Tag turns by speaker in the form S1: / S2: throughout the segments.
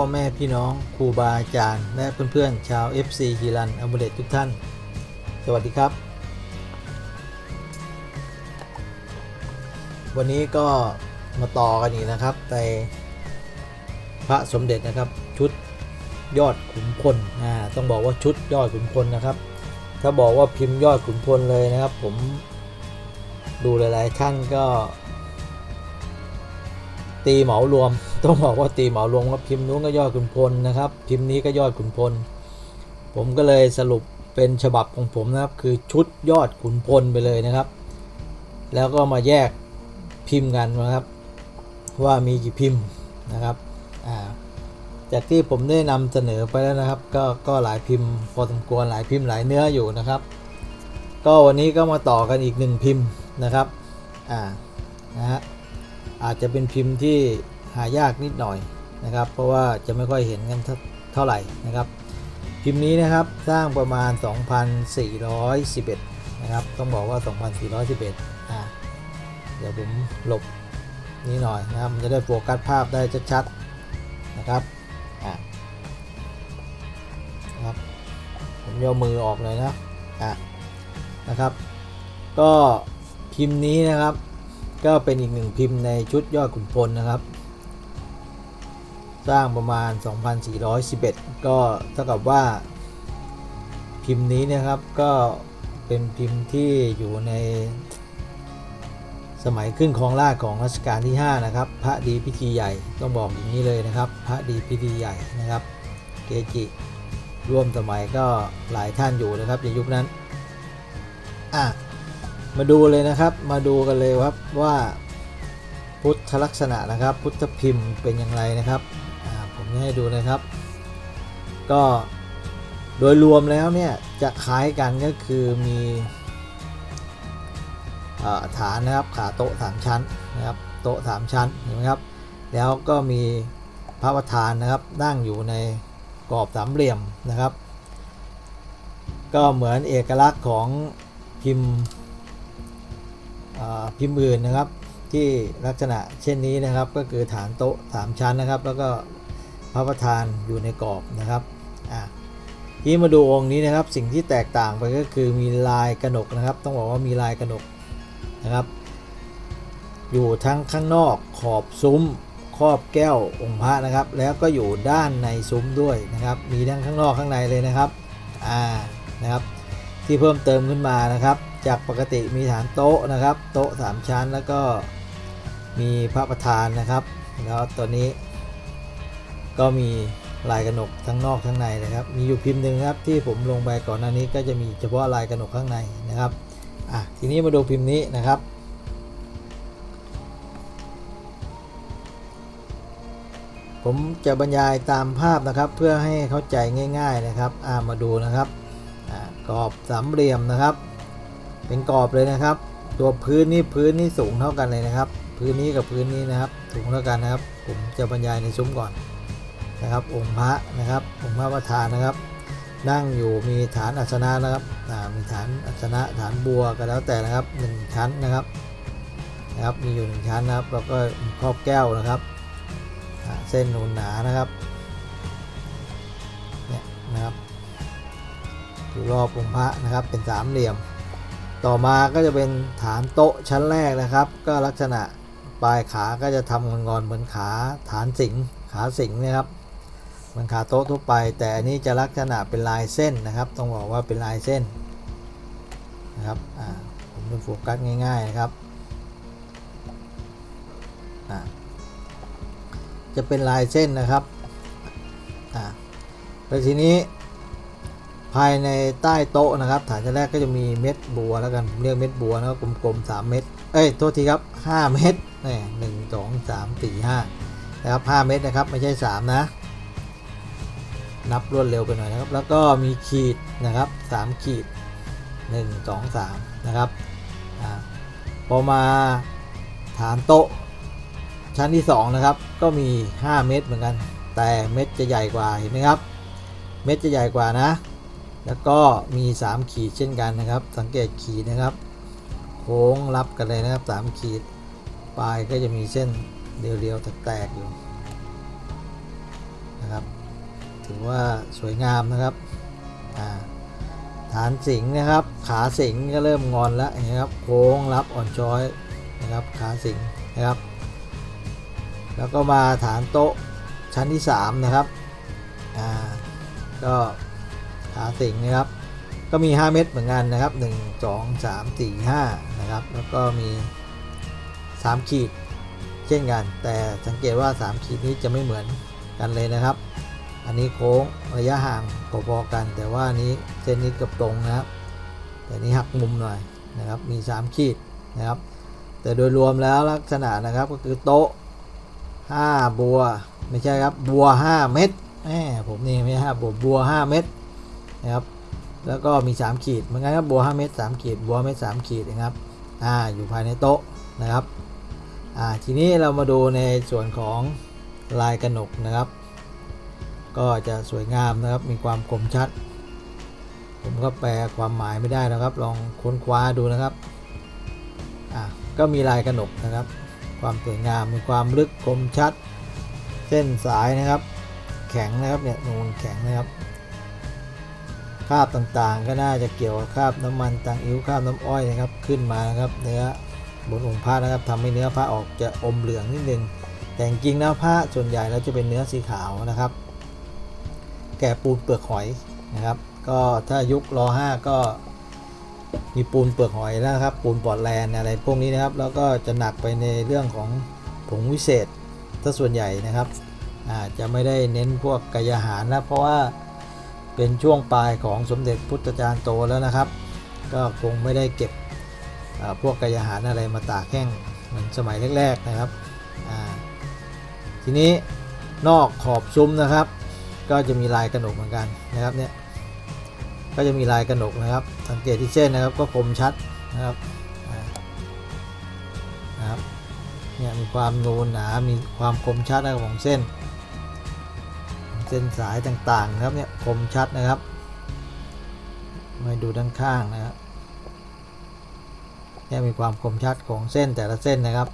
S1: พ่อแม่พี่น้องครูบาอาจารย์ และเพื่อนๆชาว FC ฮีรันอัมเบเลตทุกท่าน สวัสดีครับ วันนี้ก็มาต่อกันอีกนะครับในพระสมเด็จนะครับชุดยอดขุนพลอ่าต้องบอกว่าชุดยอดขุนพลนะครับ ถ้าบอกว่าพิมพ์ยอดขุนพลเลยนะครับ ผมดูหลายๆท่านก็ ตีเหมารวม ต้องบอกว่าตีเหมารวมว่าพิมพ์นู้นก็ยอดขุนพลนะครับ พิมพ์นี้ก็ยอดขุนพล ผมก็เลยสรุปเป็นฉบับของผมนะครับ คือชุดยอดขุนพลไปเลยนะครับ แล้วก็มาแยกพิมพ์กันนะครับ ว่ามีกี่พิมพ์นะครับอ่าจากที่ผมได้นำเสนอไปแล้วนะครับ ก็ก็หลายพิมพ์พอสมควรหลายพิมพ์หลายเนื้ออยู่นะครับ ก็วันนี้ก็มาต่อกันอีกหนึ่งพิมพ์นะครับอ่านะฮะ อาจจะเป็นพิมพ์ที่หายากนิดหน่อยนะครับ เพราะว่าจะไม่ค่อยเห็นกันเท่าไหร่นะครับ พิมพ์นี้นะครับสร้างประมาณ 2411 นะครับ ต้องบอกว่า 2411อ่าเดี๋ยวผมหลบนี้หน่อยนะครับมันจะได้โฟกัสภาพได้ชัดๆนะครับอ่านะครับผมย่อมือออกเลยนะอะนะครับ ก็พิมพ์นี้นะครับ ก็เป็นอีกหนึ่งพิมพ์ในชุดยอดขุนพลนะครับ สร้างประมาณ 2411 ก็เท่ากับว่าพิมพ์นี้นะครับก็เป็นพิมพ์ที่อยู่ในสมัยขึ้นครองราชของรัชกาลที่ 5 นะครับ พระดีพิธีใหญ่ต้องบอกอย่างนี้เลยนะครับ พระดีพิธีใหญ่นะครับ เกจิร่วมสมัยก็หลายท่านอยู่นะครับในยุคนั้นอะ มาดูเลยนะครับ มาดูกันเลยครับว่าพุทธลักษณะนะครับ พุทธพิมพ์เป็นอย่างไรนะครับผมให้ดูนะครับ ก็โดยรวมแล้วเนี่ยจะคล้ายกันก็คือมีอฐานนะครับขาโต๊ะสามชั้นนะครับโต๊ะสามชั้นเห็นไหมครับ แล้วก็มีพระประธานนะครับนั่งอยู่ในกรอบสามเหลี่ยมนะครับ ก็เหมือนเอกลักษณ์ของพิมพ์ พิมพ์อื่นนะครับ ที่ลักษณะเช่นนี้นะครับ ก็คือฐานโต๊ะ 3 ชั้นนะครับ แล้วก็พระประธานอยู่ในกรอบนะครับอะที่มาดูองค์นี้นะครับสิ่งที่แตกต่างไปก็คือมีลายกระหนกนะครับ ต้องบอกว่ามีลายกระหนกนะครับ อยู่ทั้งข้างนอกขอบซุ้มครอบแก้วองค์พระนะครับ แล้วก็อยู่ด้านในซุ้มด้วยนะครับ มีทั้งข้างนอกข้างในเลยนะครับอ่านะครับ ที่เพิ่มเติมขึ้นมานะครับ จากปกติมีฐานโต๊ะนะครับ โต๊ะ 3 ชั้นแล้วก็มีพระประธานนะครับ แล้วตัวนี้ ก็มีลายกระหนกทั้งนอกทั้งในนะครับ มีอยู่พิมพ์หนึ่งครับที่ผมลงไปก่อนหน้านี้ก็จะมีเฉพาะลายกระหนกข้างในนะครับอะทีนี้มาดูพิมพ์นี้นะครับผมจะบรรยายตามภาพนะครับเพื่อให้เข้าใจง่าย ๆนะครับอ่ามาดูนะครับอ่ากรอบสามเหลี่ยมนะครับ เป็นกรอบเลยนะครับ ตัวพื้นนี่พื้นนี่สูงเท่ากันเลยนะครับ พื้นนี้กับพื้นนี้นะครับ สูงเท่ากันนะครับ ผมจะบรรยายในซุ้มก่อนนะครับ องค์พระนะครับ องค์พระประธานนะครับ นั่งอยู่มีฐานอัสนะนะครับมีฐานอัสนะฐานบัวก็แล้วแต่นะครับหนึ่งชั้นนะครับนะครับ มีอยู่หนึ่งชั้นนะครับ แล้วก็มีครอบแก้วนะครับ เส้นหนุนหนานะครับเนี่ยนะครับอยู่รอบองค์พระนะครับเป็นสามเหลี่ยม ต่อมาก็จะเป็นฐานโต๊ะชั้นแรกนะครับ ก็ลักษณะปลายขาก็จะทำงอนๆเหมือนขาฐานสิงขาสิงนะครับเหมือนขาโต๊ะทั่วไป แต่อันนี้จะลักษณะเป็นลายเส้นนะครับ ต้องบอกว่าเป็นลายเส้นนะครับผมจะโฟกัสง่ายๆนะครับจะเป็นลายเส้นนะครับแล้วทีนี้ ภายในใต้โต๊ะนะครับ ฐานชั้นแรกก็จะมีเม็ดบัวแล้วกันผมเรียกเม็ดบัวนะครับกลมๆ3เม็ดเอ้ยโทษทีครับ5เม็ดนี่หนึ่งสองสามสี่ห้านะครับ5เม็ดนะครับไม่ใช่3นะ นับรวดเร็วไปหน่อยนะครับ แล้วก็มีขีดนะครับ3ขีด1 2 3นะครับอพอมาฐานโต๊ะชั้นที่ 2 นะครับ ก็มี 5 เม็ดเหมือนกัน แต่เม็ดจะใหญ่กว่าเห็นไหมครับ เม็ดจะใหญ่กว่านะ แล้วก็มี 3 ขีดเช่นกันนะครับ สังเกตขีดนะครับ โค้งรับกันเลยนะครับ 3 ขีด ปลายก็จะมีเส้นเรียวๆแตกๆอยู่นะครับ ถือว่าสวยงามนะครับฐานสิงนะครับ ขาสิงก็เริ่มงอนแล้วนะครับ โค้งรับอ่อนช้อยนะครับ ขาสิงนะครับ แล้วก็มาฐานโต๊ะชั้นที่ 3 นะครับ อ่า ก็ ขาสิงนะครับ ก็มี 5 เม็ดเหมือนกันนะครับ 1 2 3 4 5 นะครับ แล้วก็มี 3 ขีดเช่นกัน แต่สังเกตว่า 3 ขีดนี้จะไม่เหมือนกันเลยนะครับ อันนี้โค้งระยะห่างพอๆกัน แต่ว่านี้เส้นนี้เกือบตรงนะครับ แต่นี้หักมุมหน่อยนะครับ มี 3 ขีดนะครับ แต่โดยรวมแล้วลักษณะนะครับก็คือโต๊ะ 5 บัว ไม่ใช่ครับ บัว 5 เม็ดแหมผมนี่ไม่ใช่บัวบัว 5 เม็ด นะครับ แล้วก็มี 3 ขีดเหมือนกันครับบัว5เม็ด3ขีดบัวเม็ด3ขีดนะครับอ่าอยู่ภายในโต๊ะนะครับอ่าทีนี้เรามาดูในส่วนของลายกระหนกนะครับ ก็จะสวยงามนะครับมีความคมชัด ผมก็แปลความหมายไม่ได้นะครับ ลองค้นคว้าดูนะครับอ่าก็มีลายกระหนกนะครับ ความสวยงามมีความลึกคมชัด เส้นสายนะครับ แข็งนะครับเนี่ยนูนแข็งนะครับ คราบต่างๆ ก็น่าจะเกี่ยวกับคราบน้ำมันต่างอิ้วคราบน้ำอ้อยนะครับขึ้นมานะครับ เนื้อบนองค์พระนะครับทำให้เนื้อพระออกจะอมเหลืองนิดนึงแต่จริงๆแล้วพระส่วนใหญ่แล้วจะเป็นเนื้อสีขาวนะครับ แก่ปูนเปลือกหอยนะครับ ก็ถ้ายุคร5ก็มีปูนเปลือกหอยแล้วครับ ปูนปอดแลนอะไรพวกนี้นะครับ แล้วก็จะหนักไปในเรื่องของผงวิเศษถ้าส่วนใหญ่นะครับอาจจะไม่ได้เน้นพวกกายอาหารนะเพราะว่า เป็นช่วงปลายของสมเด็จพุทธจารย์โตแล้วนะครับ ก็คงไม่ได้เก็บพวกกายอาหารอะไรมาตากแห้งเหมือนสมัยแรก ๆนะครับ ทีนี้นอกขอบซุ้มนะครับ ก็จะมีลายกระหนกเหมือนกันนะครับเนี่ยก็จะมีลายกระหนกนะครับ สังเกตที่เส้นนะครับก็คมชัดนะครับนะครับเนี่ยมีความนูนหนา มีความคมชัดของเส้น เส้นสายต่างๆนะครับเนี่ย มชัดนะครับ มาดูด้านข้างนะครับเนี่ยมีความคมชัดของเส้นแต่ละเส้นนะครับ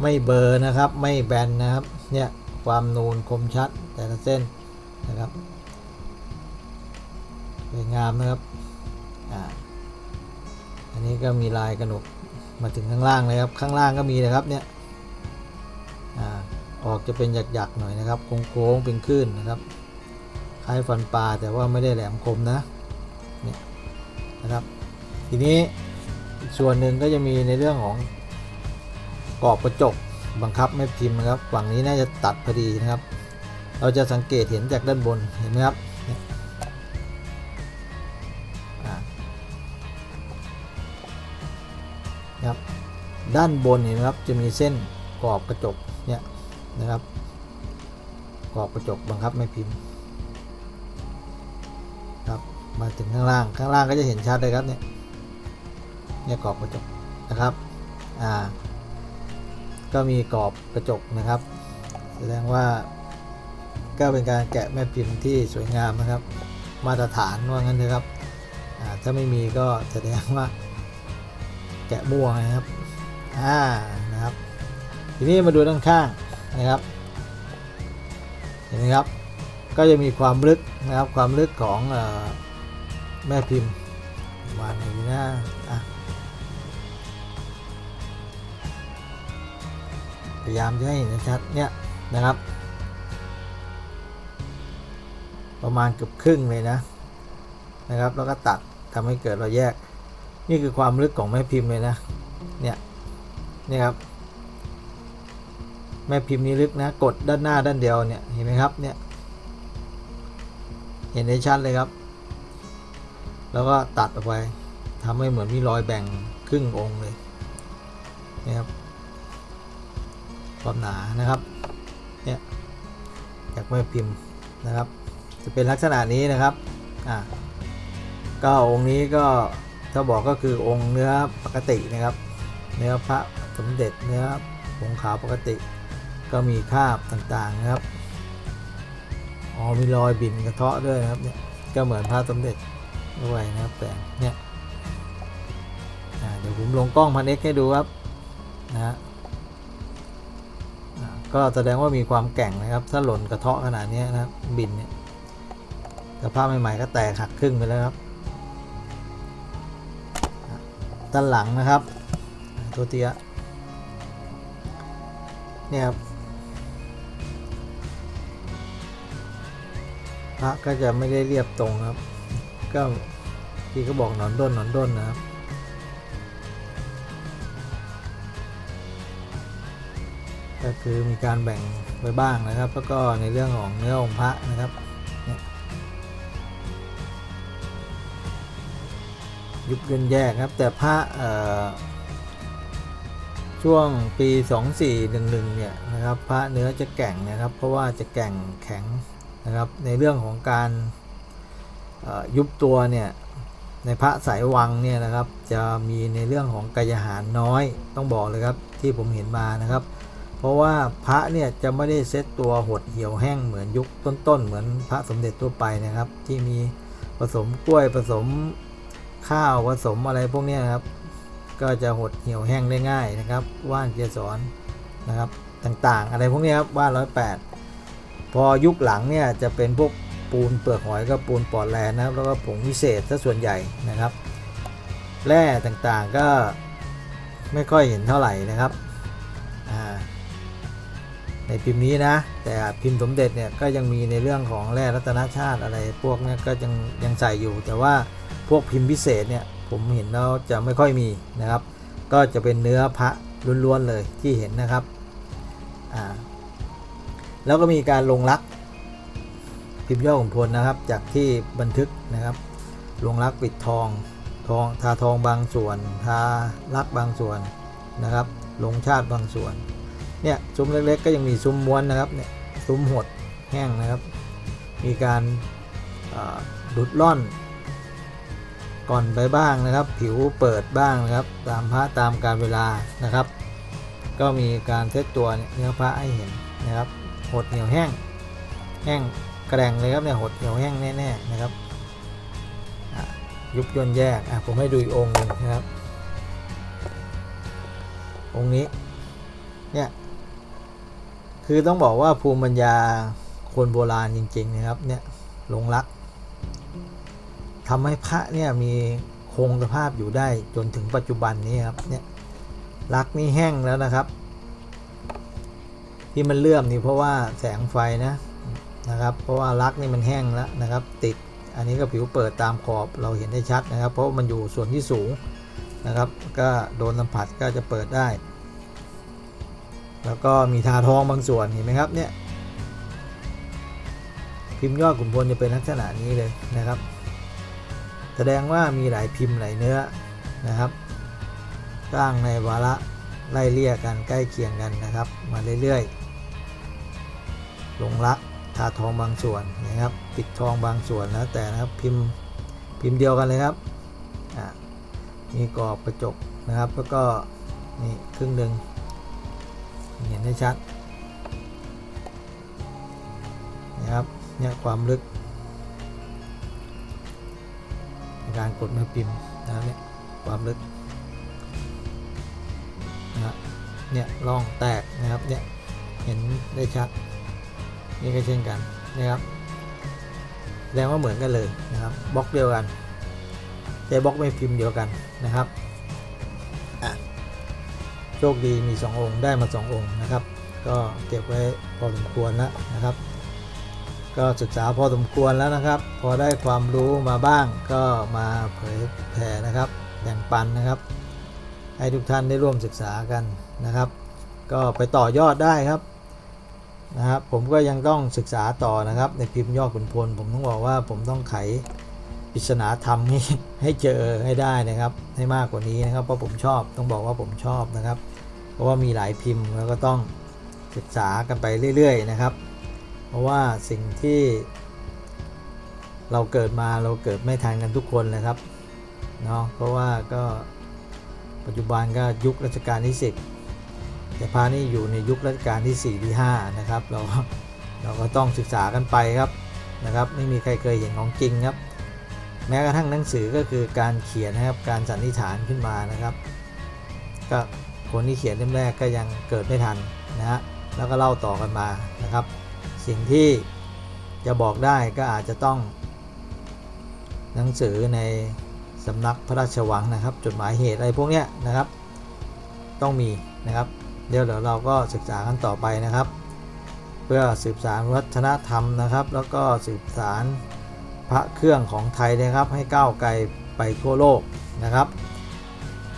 S1: ไม่เบอร์นะครับ ไม่แบนนะครับ เนี่ยความนูนคมชัดแต่ละเส้นนะครับสวยงามนะครับอ่าอันนี้ก็มีลายกระหนกมาถึงข้างล่างเลยครับข้างล่างก็มีนะครับเนี่ยอ่าออกจะเป็นหยักๆหน่อยนะครับโค้งๆเป็นคลื่นนะครับ ล้ายฟันปลาแต่ว่าไม่ได้แหลมคมนะเนี่ยนะครับ ทีนี้ส่วนหนึ่งก็จะมีในเรื่องของกรอบกระจกบังคับไม่พิมพ์นะครับ ฝั่งนี้น่าจะตัดพอดีนะครับ เราจะสังเกตเห็นจากด้านบนเห็นไหมครับนะครับด้านบนเห็นไหมครับจะมีเส้นกรอบกระจกเนี่ยนะครับกรอบกระจกบังคับไม่พิมพ์ มาถึงข้างล่าง ข้างล่างก็จะเห็นชัดเลยครับเนี่ย เนี่ยกรอบกระจกนะครับ อ่า ก็มีกรอบกระจกนะครับ แสดงว่า ก็เป็นการแกะแม่พิมพ์ที่สวยงามนะครับ มาตรฐานว่างั้นเถอะครับ อ่า ถ้าไม่มีก็แสดงว่า แกะม่วงนะครับ อ่า นะครับ ทีนี้มาดูด้านข้างนะครับ เห็นไหมครับ ก็จะมีความลึกนะครับ ความลึกของ แม่พิมพ์วางอย่างนี้นะอะพยายามจะให้เห็นชัดเนี่ยนะครับ ประมาณเกือบครึ่งเลยนะนะครับ แล้วก็ตัดทำให้เกิดรอยแยก นี่คือความลึกของแม่พิมพ์เลยนะเนี่ยนี่ครับ แม่พิมพ์นี้ลึกนะ กดด้านหน้าด้านเดียวเนี่ยเห็นไหมครับเนี่ยเห็นได้ชัดเลยครับ แล้วก็ตัดออกไปทำให้เหมือนมีรอยแบ่งครึ่งองค์เลยนี่ครับความหนานะครับเนี่ยจากแม่พิมพ์นะครับ จะเป็นลักษณะนี้นะครับอ่าก็องค์นี้ก็ถ้าบอกก็คือองค์เนื้อปกตินะครับ เนื้อพระสมเด็จเนื้อผงขาวปกติ ก็มีคราบต่างๆนะครับอ๋อมีรอยบินกระเทาะด้วยนะครับเนี่ยก็เหมือนพระสมเด็จ ด้วยนะครับแต่เนี่ยเดี๋ยวผมลงกล้องพันเอ็กให้ดูครับนะฮะก็แสดงว่ามีความแก่งนะครับ ถ้าหล่นกระเทาะขนาดนี้นะครับบินเนี่ยสภาพใหม่ๆก็แตกหักครึ่งไปแล้วครับด้านหลังนะครับตัวเตี้ยเนี่ยครับพระก็จะไม่ได้เรียบตรงครับ ก็ที่เขาบอกหนอนด้นหนอนด้นนะครับก็คือมีการแบ่งไว้บ้างนะครับ แล้วก็ในเรื่องของเนื้อองค์พระนะครับยุบเนแยกครับ แต่พระเอ่อช่วงปี 2411เนี่ยนะครับ พระเนื้อจะแก่งนะครับ เพราะว่าจะแก่งแข็งนะครับในเรื่องของการ ยุบตัวเนี่ยในพระสายวังเนี่ยนะครับ จะมีในเรื่องของกายหารน้อยต้องบอกเลยครับที่ผมเห็นมานะครับ เพราะว่าพระเนี่ยจะไม่ได้เซตตัวหดเหี่ยวแห้งเหมือนยุคต้นๆเหมือนพระสมเด็จทั่วไปนะครับ ที่มีผสมกล้วยผสมข้าวผสมอะไรพวกนี้นะครับ ก็จะหดเหี่ยวแห้งได้ง่ายนะครับ ว่านเกสรนะครับต่างๆ อะไรพวกนี้ครับว่านร้อยแปดพอยุคหลังเนี่ยจะเป็นพวก ปูนเปลือกหอยก็ปูนปอดแลนนะครับ แล้วก็ผงวิเศษซะส่วนใหญ่นะครับแร่ต่างๆก็ไม่ค่อยเห็นเท่าไหร่นะครับในพิมพ์นี้นะ แต่พิมพ์สมเด็จเนี่ยก็ยังมีในเรื่องของแร่รัตนชาติอะไรพวกนี้ก็ยังยังใส่อยู่ แต่ว่าพวกพิมพ์พิเศษเนี่ยผมเห็นแล้วจะไม่ค่อยมีนะครับ ก็จะเป็นเนื้อพระล้วนๆเลยที่เห็นนะครับแล้วก็มีการลงรัก พิมพ์ย่อของพลนะครับ จากที่บันทึกนะครับลงรักปิดทองทองทาทองบางส่วน ทารักบางส่วนนะครับ ลงชาติบางส่วน เนี่ยซุ้มเล็กๆ ก็ยังมีซุ้มม้วนนะครับเนี่ยซุ้มหดแห้งนะครับ มีการดุดล่อน ก่อนไปบ้างนะครับ ผิวเปิดบ้างนะครับ ตามพระตามการเวลานะครับ ก็มีการเซตตัวเนื้อพระให้เห็นนะครับ หดเหนียวแห้ง แห้ง แกร่งเลยครับเนี่ยหดเหนียวแห้งแน่ๆนะครับยุบย่นแยกอะผมให้ดูอีกองค์นึงนะครับ องค์นี้เนี่ยคือต้องบอกว่าภูมิปัญญาคนโบราณจริง ๆ นะครับเนี่ยหลงรักทำให้พระเนี่ยมีคงสภาพอยู่ได้จนถึงปัจจุบันนี้ครับเนี่ยรักนี่แห้งแล้วนะครับ ที่มันเลื่อมนี่เพราะว่าแสงไฟนะ นะครับ เพราะว่ารักนี่มันแห้งแล้วนะครับ ติดอันนี้ก็ผิวเปิดตามขอบเราเห็นได้ชัดนะครับ เพราะมันอยู่ส่วนที่สูงนะครับ ก็โดนสัมผัสก็จะเปิดได้ แล้วก็มีทาทองบางส่วนเห็นไหมครับเนี่ยพิมพ์ยอดขุนพลจะเป็นลักษณะนี้เลยนะครับ แสดงว่ามีหลายพิมพ์หลายเนื้อนะครับสร้างในวาระไล่เลี่ยกันใกล้เคียงกันนะครับ มาเรื่อยๆลงรักาทองบางส่วนนะครับ ปิดทองบางส่วนแล้วแต่นะครับพิมพ์พิมพ์เดียวกันเลยครับมีกรอบกระจกนะครับ แล้วก็นี่ครึ่งหนึ่งเห็นได้ชัดนะครับเนี่ยความลึกในการกดแม่พิมพ์นะครับเนี่ยความลึกนะเนี่ยร่องแตกนะครับเนี่ยเห็นได้ชัด นี่ก็เช่นกันนะครับแสดงว่าเหมือนกันเลยนะครับบล็อกเดียวกันใช้บล็อกแม่พิมพ์เดียวกันนะครับโชคดีมี 2 องค์ได้มา 2 องค์นะครับ ก็เก็บไว้พอสมควรแล้วนะครับ ก็ศึกษาพอสมควรแล้วนะครับ พอได้ความรู้มาบ้างก็มาเผยแผ่นะครับแบ่งปันนะครับ ให้ทุกท่านได้ร่วมศึกษากันนะครับ ก็ไปต่อยอดได้ครับ นะครับผมก็ยังต้องศึกษาต่อนะครับ ในพิมพ์ยอดขุนพล ผมต้องบอกว่าผมต้องไขปริศนาธรรมให้ให้เจอให้ได้นะครับ ให้มากกว่านี้นะครับ เพราะผมชอบต้องบอกว่าผมชอบนะครับ เพราะว่ามีหลายพิมพ์แล้วก็ต้องศึกษากันไปเรื่อย ๆ นะครับ เพราะว่าสิ่งที่เราเกิดมาเราเกิดไม่ทันกันทุกคนเลยครับเนาะเพราะว่าก็ปัจจุบันก็ยุครัชกาลที่10 แต่พานี่อยู่ในยุครัชกาลที่4ที่5นะครับเราเราก็ต้องศึกษากันไปครับนะครับ ไม่มีใครเคยเห็นของจริงครับ แม้กระทั่งหนังสือก็คือการเขียนนะครับการสันนิษฐานขึ้นมานะครับ ก็คนที่เขียนเล่มแรกก็ยังเกิดไม่ทันนะฮะแล้วก็เล่าต่อกันมานะครับ สิ่งที่จะบอกได้ก็อาจจะต้อง หนังสือในสำนักพระราชวังนะครับ จดหมายเหตุอะไรพวกเนี้ยนะครับ ต้องมีนะครับ เดี๋ยวเดี๋ยวเราก็ศึกษากันต่อไปนะครับ เพื่อสืบสานวัฒนธรรมนะครับ แล้วก็สืบสารพระเครื่องของไทยนะครับ ให้ก้าวไกลไปทั่วโลกนะครับ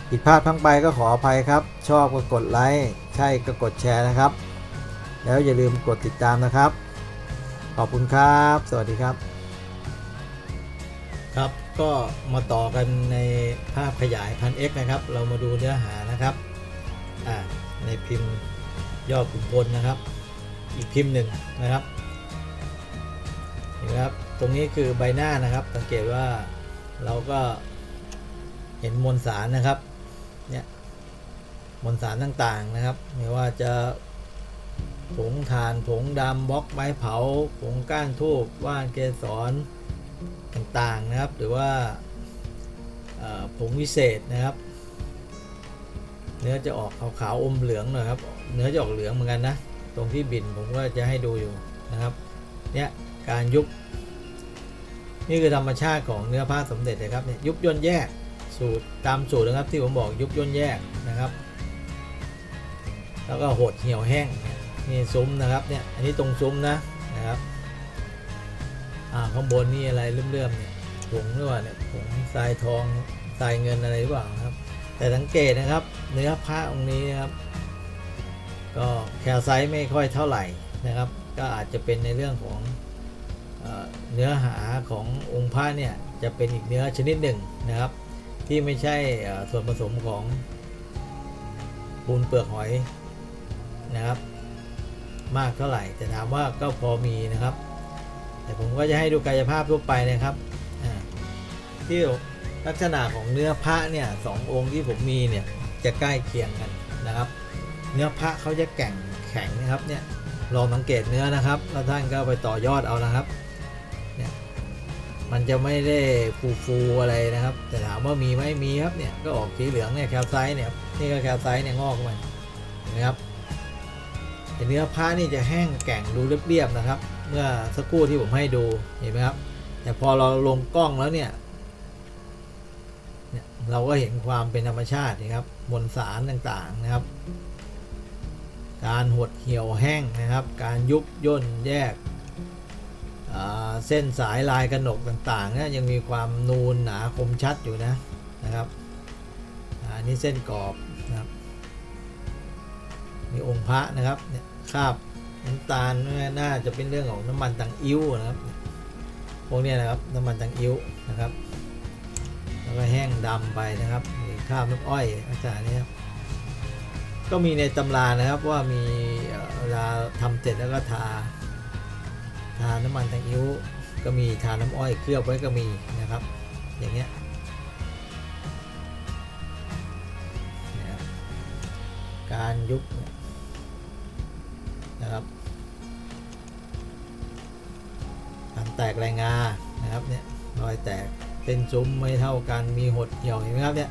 S1: ผิดพลาดพลั้งไปก็ขออภัยครับ ชอบก็กดไลค์ใช่ก็กดแชร์นะครับ แล้วอย่าลืมกดติดตามนะครับ ขอบคุณครับ สวัสดีครับ ครับก็มาต่อกันในภาพขยายพัน X นะครับ เรามาดูเนื้อหานะครับอ่า ในพิมพ์ย่อขุนพลนะครับ อีกพิมพ์หนึ่งนะครับเห็นไหมครับตรงนี้คือใบหน้านะครับ สังเกตว่าเราก็เห็นมวลสารนะครับเนี่ยมวลสารต่างๆนะครับ ไม่ว่าจะผงถ่านผงดำบล็อกไม้เผาผงก้านทูบว่านเกสรต่างๆนะครับ หรือว่าผงวิเศษนะครับ เนื้อจะออกขาวๆอมเหลืองหน่อยครับ เนื้อจะออกเหลืองเหมือนกันนะ ตรงที่บินผมก็จะให้ดูอยู่นะครับ เนี่ยการยุบ นี่คือธรรมชาติของเนื้อผ้าสมเด็จนะครับเนี่ยยุบย่นแยกสูตรตามสูตรนะครับที่ผมบอกยุบย่นแยกนะครับ แล้วก็หดเหี่ยวแห้งเนี่ยซุ้มนะครับเนี่ยอันนี้ตรงซุ้มนะนะครับอ่าข้างบนนี่อะไรเลื่อมๆเนี่ยผงหรือเปล่าเนี่ยผงทรายทองทรายเงินอะไรหรือเปล่าครับ แต่สังเกตนะครับ เนื้อผ้าองค์นี้นะครับ ก็แคลไซต์ไม่ค่อยเท่าไหร่นะครับ ก็อาจจะเป็นในเรื่องของเนื้อหาขององค์พระเนี่ยจะเป็นอีกเนื้อชนิดหนึ่งนะครับ ที่ไม่ใช่ส่วนผสมของปูนเปลือกหอยนะครับ มากเท่าไหร่ แต่ถามว่าก็พอมีนะครับ แต่ผมก็จะให้ดูกายภาพทั่วไปนะครับที่ ลักษณะของเนื้อพระเนี่ยสององค์ที่ผมมีเนี่ยจะใกล้เคียงกันนะครับ เนื้อพระเขาจะแข็งแข็งนะครับเนี่ยลองสังเกตเนื้อนะครับ แล้วท่านก็ไปต่อยอดเอานะครับเนี่ยมันจะไม่ได้ฟูฟูๆอะไรนะครับ แต่ถามว่ามีไหมมีครับเนี่ยก็ออกสีเหลืองเนี่ยแคลไซต์เนี่ยนี่ก็แคลไซต์เนี่ยงอกมาเห็นไหมครับแต่เนื้อผ้านี่จะแห้งแก่งดูเรียบๆนะครับ เมื่อสักครู่ที่ผมให้ดูเห็นไหมครับแต่พอเราลงกล้องแล้วเนี่ย เราก็เห็นความเป็นธรรมชาตินะครับมวลสารต่างๆนะครับ การหดเหี่ยวแห้งนะครับ การยุบย่นแยกเส้นสายลายกระหนกต่างๆนะยังมีความนูนหนาคมชัดอยู่นะนะครับอันนี้เส้นกรอบนะครับมีองค์พระนะครับเนี่ยคราบน้ำตาลน่าจะเป็นเรื่องของน้ำมันตังอิ้วนะครับพวกเนี้ยนะครับน้ำมันตังอิ้วนะครับ แล้วก็แห้งดำไปนะครับมีคราบน้ำอ้อยลักษณะนี้ก็มีในตำรานะครับว่ามีเวลาทำเสร็จแล้วก็ทา ทาน้ำมันตังอิ้วก็มีทาน้ำอ้อยเคลือบไว้ก็มีนะครับ อย่างเงี้ยการยุบเนี่ยนะครับการแตกรายงานะครับเนี่ยรอยแตก เป็นซุ้มไม่เท่ากันมีหดเหี่ยวเห็นไหมครับเนี่ย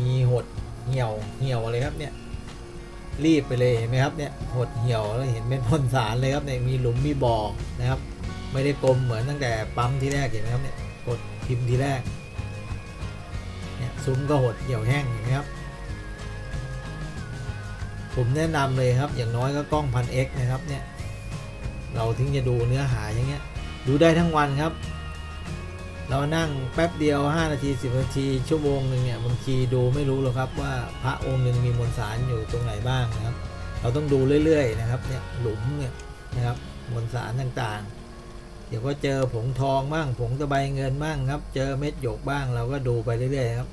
S1: มีหดเหี่ยวเหี่ยวเลยครับเนี่ยรีบไปเลยเห็นไหมครับเนี่ยหดเหี่ยวแล้วเห็นเป็นพนสารเลยครับเนี่ยมีหลุมมีบ่อนะครับ ไม่ได้กลมเหมือนตั้งแต่ปั๊มที่แรกเห็นไหมครับเนี่ยกดพิมพ์ที่แรกเนี่ยซุ้มก็หดเหี่ยวแห้งเห็นไหมครับผมแนะนำเลยครับอย่างน้อยก็กล้องพันเอ็กนะครับเนี่ยเราถึงจะดูเนื้อหาอย่างเงี้ยดูได้ทั้งวันครับ เรานั่งแป๊บเดียว 5 นาที 10 นาที ชั่วโมงหนึ่งเนี่ยบางทีดูไม่รู้หรอกครับว่าพระองค์หนึ่งมีมวลสารอยู่ตรงไหนบ้างนะครับ เราต้องดูเรื่อยๆนะครับเนี่ยหลุมเนี่ยนะครับมวลสารต่างๆ เดี๋ยวก็เจอผงทองบ้างผงตะไบเงินบ้างครับ เจอเม็ดหยกบ้างเราก็ดูไปเรื่อยๆครับ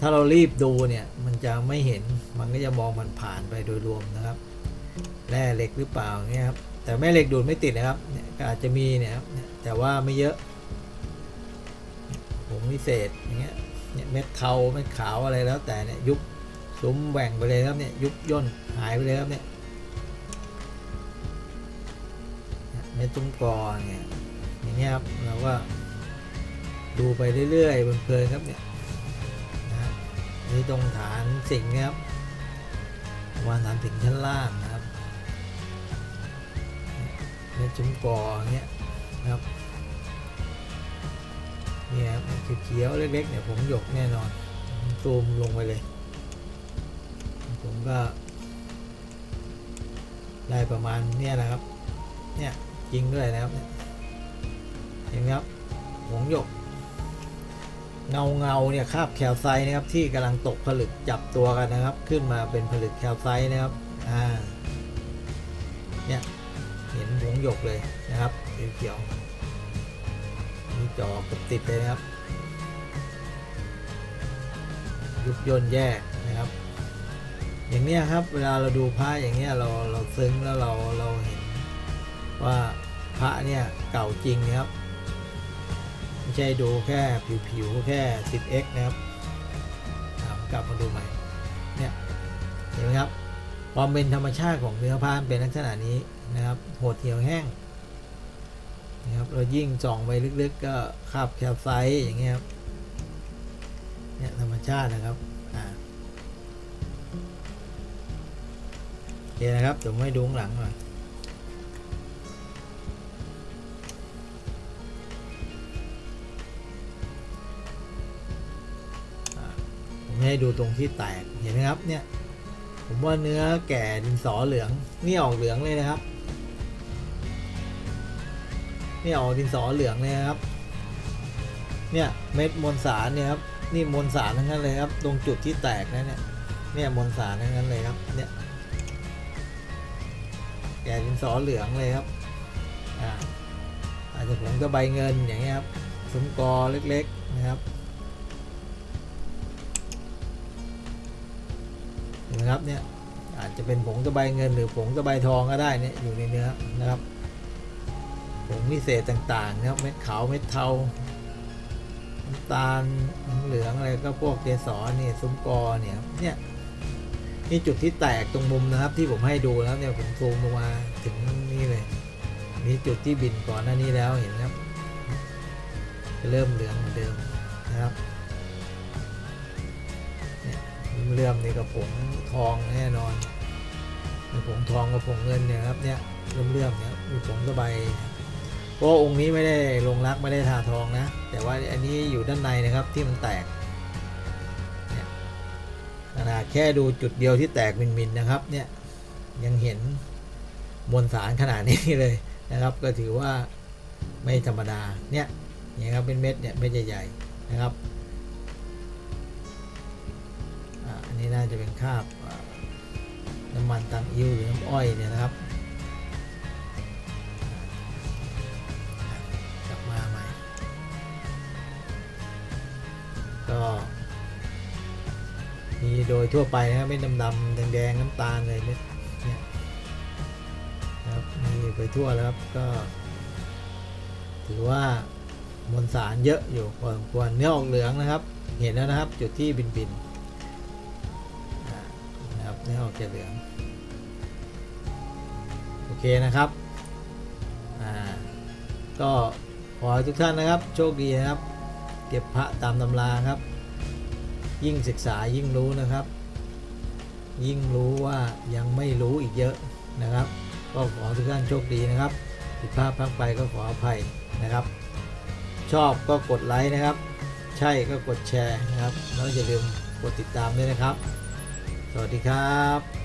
S1: ถ้าเรารีบดูเนี่ยมันจะไม่เห็นมันก็จะมองมันผ่านไปโดยรวมนะครับแร่เหล็กหรือเปล่าเงี้ยครับแต่แม่เหล็กดูดไม่ติดนะครับอาจจะมีเนี่ยครับเนี่ยแต่ว่าไม่เยอะ ผงวิเศษอย่างเงี้ยเนี่ยเม็ดเทาเม็ดขาวอะไรแล้วแต่เนี่ยยุบซุ้มแหว่งไปเลยครับเนี่ยยุบย่นหายไปเลยครับเนี่ยเม็ดซุ้มกอเนี่ยอย่างเงี้ยครับเราก็ดูไปเรื่อยๆเพลินๆครับเนี่ยนะนี่ตรงฐานสิ่งครับวางฐานสิ่งชั้นล่างนะครับซุ้มกอเงี้ยนะครับ เนี่ยครับเขียวๆเล็กๆเนี่ยผมหยกแน่นอนซูมลงไปเลย ผมก็ ได้ประมาณเนี่ยนะครับ เนี่ยจริงด้วยนะครับ เห็นไหมครับหงหยก เงาเงาเนี่ยคาบแคลไซนะครับ ที่กำลังตกผลึกจับตัวกันนะครับ ขึ้นมาเป็นผลึกแคลไซนะครับอ่าเนี่ยเห็นหงหยกเลยนะครับเขียว จอกับติดเลยนะครับ ยุบย่นแยกนะครับ อย่างเนี้ยครับ เวลาเราดูพระอย่างเนี้ยเราเราซึ้งแล้วเราเราเห็นว่าพระเนี่ยเก่าจริงนะครับ ไม่ใช่ดูแค่ผิวๆแค่ 10x นะครับอ่ามกลับมาดูใหม่เนี่ยเห็นไหมครับความเป็นธรรมชาติของเนื้อผ้าเป็นลักษณะนี้นะครับโหดเหี่ยวแห้ง นะครับเรายิ่งส่องไปลึกๆก็คาบแคลไซต์อย่างเงี้ยครับเนี่ยธรรมชาตินะครับอ่าโอเคนะครับเดี๋ยวผมให้ดูข้างหลังหน่อยผมให้ดูตรงที่แตกเห็นไหมครับเนี่ยผมว่าเนื้อแก่ดินสอเหลืองนี่ออกเหลืองเลยนะครับ นี่ออกดินสอเหลืองเลยนะครับ เนี่ยเม็ดมวลสารเนี่ยครับนี่มวลสารทั้งนั้นเลยครับ ตรงจุดที่แตกนะเนี่ย เนี่ยมวลสารทั้งนั้นเลยครับ เนี่ยแก่ดินสอเหลืองเลยครับ อ่าอาจจะผมก็ใบเงินอย่างเงี้ยครับซุ้มกอเล็กๆนะครับนไหมครับเนี่ยอาจจะเป็นผงตะไบเงินหรือผงตะไบทองก็ได้เนี่ยอยู่ในเนื้อนะครับ ผงพิเศษต่างๆนะครับเม็ดขาวเม็ดเทาน้ำตาลเหลืองอะไรก็พวกเกสรเนี่ยซุ้มกอเนี่ยเนี่ยนี่จุดที่แตกตรงมุมนะครับ ที่ผมให้ดูนะครับเนี่ยผมซูมลงมาถึงนี่เลยนี่จุดที่บินก่อนหน้านี้แล้วเห็นไหมครับเริ่มเหลืองเหมือนเดิมนะครับเลื่อมนี่กับผงทองแน่นอนผงทองกับผงเงินเนี่ยครับเนี่ยเลื่อมเลื่อมเนี่ยมีผงสบาย เพราะองค์นี้ไม่ได้ลงรักไม่ได้ทาทองนะ แต่ว่าอันนี้อยู่ด้านในนะครับที่มันแตกเนี่ยขนาดแค่ดูจุดเดียวที่แตกมินๆนนะครับ เนี่ยยังเห็นมวลสารขนาดนี้เลยนะครับ ก็ถือว่าไม่ธรรมดาเนี่ยเนี่ยครับเป็นเม็ดเนี่ยเม็ดใหญ่ๆนะครับอันนี้น่าจะเป็นคราบน้ำมันตังอิ้วหรือน้ำอ้อยเนี่ยนะครับ ก็มีโดยทั่วไปนะครับไม่ดำๆแดงๆน้ำตาลเลยเนี่ยเนี่ยครับมีไปทั่วแล้วครับก็ ถือว่ามวลสารเยอะอยู่พอสมควรเนื้อออกเหลืองนะครับ เห็นแล้วนะครับจุดที่บินๆอ่านะครับเนื้อออกจะเหลืองโอเคนะครับอ่าก็ขอให้ทุกท่านนะครับ โชคดีนะครับ ก็บพระตามตำราครับ ยิ่งศึกษายิ่งรู้นะครับ ยิ่งรู้ว่ายังไม่รู้อีกเยอะนะครับ ก็ขอทุกท่านโชคดีนะครับผิดพลาดพลั้งไปก็ขออภัยนะครับ ชอบก็กดไลค์นะครับ ใช่ก็กดแชร์นะครับแล้วอย่าลืมกดติดตามด้วยนะครับ สวัสดีครับ